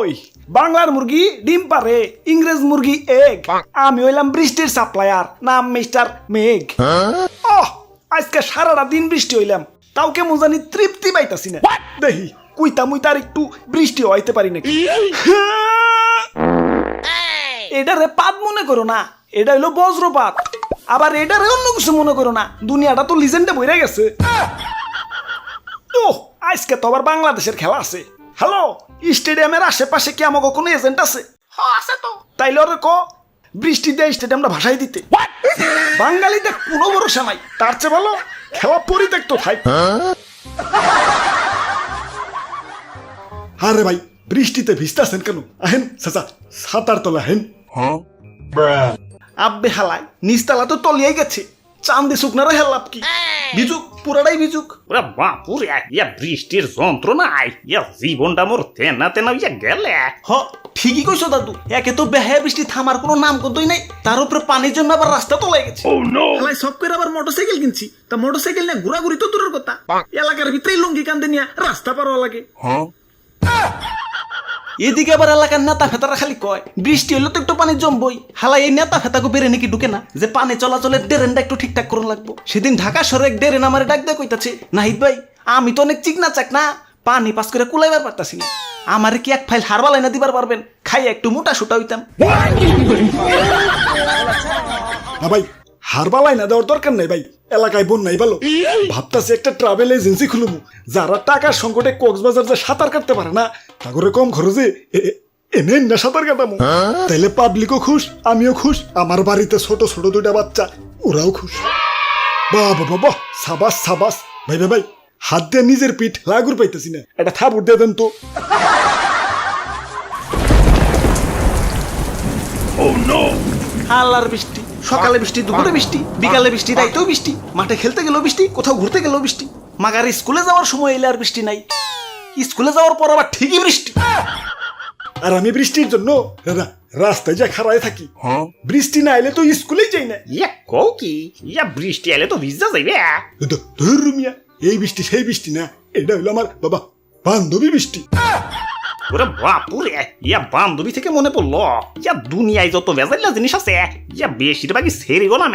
ওই বাংলার মুরগি ডিম পারে ইংরেজ মুরগি এগ আমি হইলাম বৃষ্টির সাপ্লায়ার নাম মিস্টার মেঘ। ওহ আজকে সারাটা দিন বৃষ্টি হইলাম। তাও কেমন জানি তৃপ্তি পাইতাছি না। দেখি কুইতা মুইতা আর একটু বৃষ্টি হইতে পারি নাকি? এটা রে পাত মনে করো না। এটা হইল বজ্রপাত। আবার এটা রে অন্য কিছু মনে করো না। দুনিয়াটা তো লিজেন্ডে বইরা গেছে। ও আজকে তো আবার বাংলাদেশের খেলা আছে। হ্যালো স্টেডিয়ামের আশেপাশে কি আমাকে কোনো এজেন্ট আছে? আছে তো। তাইলে ওরে ক বৃষ্টি দিয়ে স্টেডিয়ামটা ভাসাই দিতে। বাঙালিদের কোনো ভরসা নাই। তার চেয়ে ভালো খেলা পরিত্যক্ত থাই আরে ভাই বৃষ্টিতে ভিজতেছেন কেন? আহেন চাচা সাতার তলা হেন আব্বে হালাই নিচতলা তো তলিয়াই গেছে। চান্দি শুকনারও হেল্লাপ কি? বিজুক পুরাটাই বিজুক। ওরা বাপুরে ইয়া বৃষ্টির যন্ত্রণায় ইয়া জীবনটা মোর তেনা তেনা ইয়া গেলে। হ ঠিকই কইছো দাদু। একে তো বেহায়া বৃষ্টি থামার কোনো নাম কতই নাই। তার উপরে পানির জন্য আবার রাস্তা তলাই গেছে। হালাই সব করে আবার মোটরসাইকেল কিনছি। তা মোটরসাইকেল নিয়ে ঘোরাঘুরি তো দূরের কথা। এলাকার ভিতরেই লুঙ্গি কান্দে নিয়ে রাস্তা পার লাগে। এদিকে আবার এলাকার নেতা ফেতারা খালি কয়, বৃষ্টি হলে তো একটু পানি জমবই। হালাই এই নেতা ফেতাকে বেড়ে নাকি ঢুকে না? যে পানি চলাচলের ড্রেনটা একটু ঠিকঠাক করুন লাগবো। সেদিন ঢাকা সরে ড্রেন আমার ডাক দিয়ে কইতাছে, নাহিদ ভাই, আমি তো অনেক চিকনা চাক না পানি পাস করে কুলাইবার পারতাছি না। আমারে কি এক ফাইল হারবাল এনে দিবার পারবেন? খাই একটু মোটা সুটা হইতাম। ভাই হারবালাই না দেওয়ার দরকার নাই ভাই এলাকায় বোন নাই ভালো। ভাবতাছি একটা ট্রাভেল এজেন্সি খুলবো যারা টাকার সংকটে কক্সবাজার যে সাঁতার কাটতে পারে না তা করে কম খরচে এনে না সাঁতার কাটামো। তাইলে পাবলিকও খুশ আমিও খুশ আমার বাড়িতে ছোট ছোট দুইটা বাচ্চা ওরাও খুশ। বাহ বাবা বাহ সাবাস সাবাস। ভাই ভাই ভাই হাত দিয়ে নিজের পিঠ লাগুর পাইতেছি না এটা থাবুর দিয়ে দেন তো। আল্লাহর বৃষ্টি। সকালে বৃষ্টি দুপুরে বৃষ্টি বিকালে বৃষ্টি রাইতেও বৃষ্টি মাঠে খেলতে গেলেও বৃষ্টি কোথাও ঘুরতে গেলেও বৃষ্টি। মাগার স্কুলে যাওয়ার সময় এলে আর বৃষ্টি নাই। স্কুলে যাওয়ার পর আবার ঠিকই বৃষ্টি। আর আমি বৃষ্টির জন্য রাস্তায় যা খাড়ায় থাকি। বৃষ্টি না এলে তো স্কুলেই যাই না। ইয়া কও কি? ইয়া বৃষ্টি এলে তো ভিজা যাইবে। ধুর মিয়া এই বৃষ্টি সেই বৃষ্টি না এটা হলো আমার বাবা বান্ধবী বৃষ্টি। ওরে বাপুরে ইয়া বান্ধবী থেকে মনে পড়ল ইয়া দুনিয়ায় যত ভেজাইলা জিনিস আছে ইয়া বেশিরভাগই সেরে গেলাম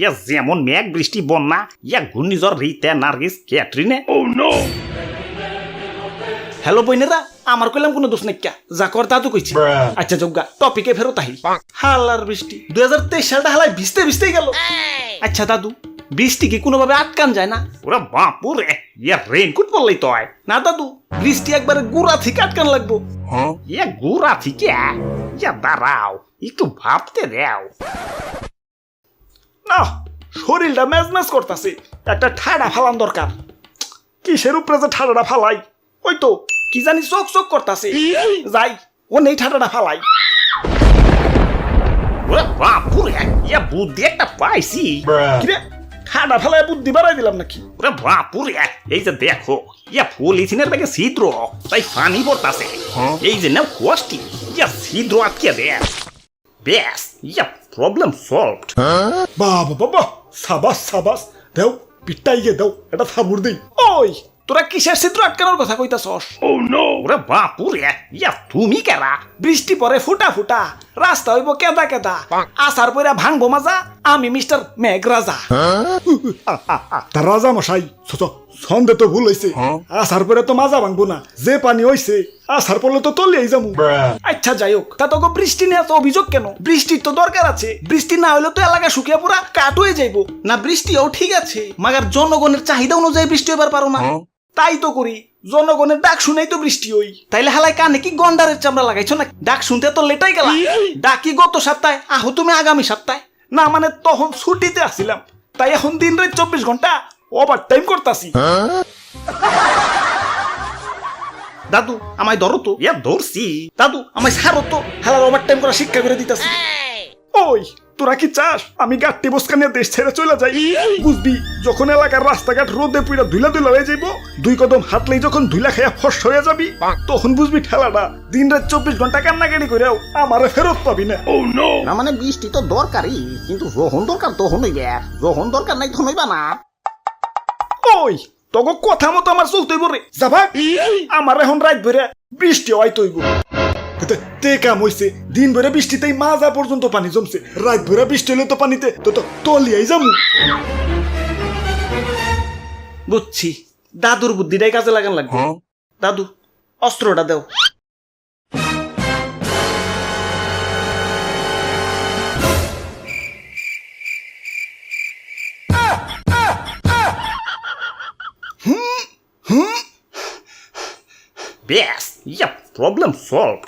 ইয়া যেমন মেঘ বৃষ্টি বন্যা ইয়া ঘূর্ণিঝড় রিতে নার্গিস ক্যাটরিনে। Oh no. হ্যালো বইনেরা আমার কইলাম কোনো দোষ নাইকা যা কর তা তো কইছি। আচ্ছা যোগ্যা টপিকে ফেরত আহি। হালার বৃষ্টি দুই হাজার তেইশ সালটা হালাই ভিজতে ভিজতেই গেল। আচ্ছা দাদু বৃষ্টি কি কোনোভাবে আটকান যায় না? ওরে বাপুরে ইয়া রেনকোট পরলেই তো হয়। না দাদু বৃষ্টি একবারে গুড়া থেকে আটকান লাগবো। ইয়া গুড়া থেকে? ইয়া দাঁড়াও একটু ভাবতে দাও। না শরীরটা ম্যাজ ম্যাজ করতেছে। একটা ঠাডা ফালান দরকার। কিসের উপরে যে ঠাডাটা ফালাই? ওই তো কি জানি চোখ চোখ করতেছে। যাই ও নেই ঠাডাটা ফালাই। বাপুরে ইয়া বুদ্ধি একটা পাইছি। কিরে ঠাডা ফালাই বুদ্ধি বাড়াই দিলাম নাকি? ওরে বাপুরে এই যে দেখো ইয়া পলিথিনের ব্যাগে ছিদ্র তাই পানি পড়তাছে। এই যে নাও কষ্টি ইয়া ছিদ্র আটকে দে। ব্যাস ইয়া প্রবলেম সলভড বাবা বাবা সাবাস সাবাস। দেও পিঠটাই গিয়ে দাও এটা থাবুর দিই। ওই তোরা কিসের চিত্র আটকানোর কথা কইতাছস? ওরে বাপুরে ইয়া তুমি কেরা? বৃষ্টি পরে ফুটা ফুটা রাস্তা হইব কেদা কেদা। আসার পরে ভাঙবো মাজা আমি মিস্টার মেঘ রাজা তার রাজা মশাই ছোট সন্দেহ তো ভুল হয়েছে আসার পরে তো মাজা ভাঙবো না যে পানি হইছে আসার তো তলিয়েই যাব। আচ্ছা যাই হোক তা তোকে বৃষ্টি নিয়ে এত অভিযোগ কেন? বৃষ্টির তো দরকার আছে। বৃষ্টি না হলে তো এলাকা শুকিয়ে পুরা কাট হয়ে যাইবো। না বৃষ্টিও ঠিক আছে মাগার জনগণের চাহিদা অনুযায়ী বৃষ্টি হবার পারো না। তাই তো করি জনগণের ডাক শুনেই তো বৃষ্টি হই। তাইলে হালাই কানে কি গন্ডারের চামড়া লাগাইছো না ডাক শুনতে তো লেটাই গেল। ডাকি গত সপ্তাহে আহো তুমি আগামী সপ্তাহে। না মানে তখন ছুটিতে আসছিলাম তাই এখন দিন রাত চব্বিশ ঘণ্টা ওভার টাইম করতাছি দাদু আমায় ধরো তো। ইয়া ধরছি। দাদু আমায় সারো তো। হেলার ওভার টাইম করা শিক্ষা করে দিতেছি। ওই তোরা কি চাস? আমি গাট্টি বসকা নিয়ে দেশ ছেড়ে চলে যাই। বুঝবি যখন এলাকার রাস্তাঘাট রোদে পুইরা ধুলা ধুলা হয়ে যাইব দুই কদম হাতলেই যখন ধুলা খাইয়া ফস হয়ে যাবি তখন বুঝবি ঠেলাটা দিন রাত চব্বিশ ঘণ্টা কান্নাকাটি করেও আমারে ফেরত পাবি না। না মানে বৃষ্টি তো দরকারই কিন্তু যখন দরকার তখন হইবে যখন দরকার নাই তখন হইবা না। ওই তোকে কথা মতো আমার চলতেইব রে। যাবা? আমার এখন রাত ভরে বৃষ্টি হয় তৈব তে কাম হইছে। দিন ভরে বৃষ্টিতেই মাজা পর্যন্ত পানি জমছে। রাত ভরে বৃষ্টি হলে তো পানিতে তো তো তলিয়াই যামু। বুঝছি দাদুর বুদ্ধিটাই কাজে লাগান লাগবে। দাদু অস্ত্রটা দাও। ব্যাস ইয়া প্রবলেম সলভ